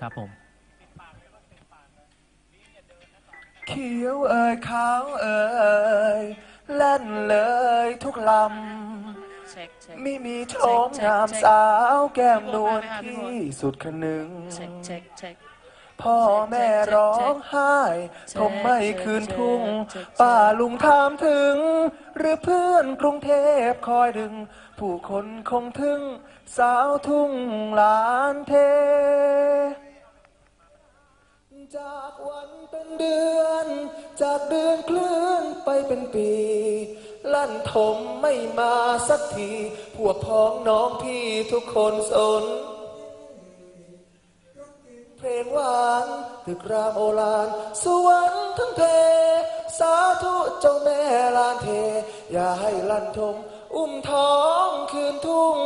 ครับผม เขียวเอ่ยขาวเอ่ยแล่นเลยทุกลเช็คเช็คำ ไม่มีโฉมเช็คงามเช็คสาวแก้มนวลพี่ที่พลสุดขนึง เช็คเช็คเช็ค พ่อแม่ร้องไห้เช็คทมไม่คืนทุ่งเช็คเช็คป้าลุงถามถึง หรือเพื่อนกรุงเทพคอยดึง ผู้คนคงถึง สาวทุ่งลานเท จากวันเป็นเดือน จากเดือนเคลื่อนไปเป็นปี ลั่นทมไม่มาสักที พวกพ้องน้องพี่ทุกคนสน เพลงหวานตึกรามโอฬารสวรรค์ทั้งเพสาธุเจ้าแม่ลานเท อย่าให้ลั่นทม อุ้มท้องคืนทุ่ง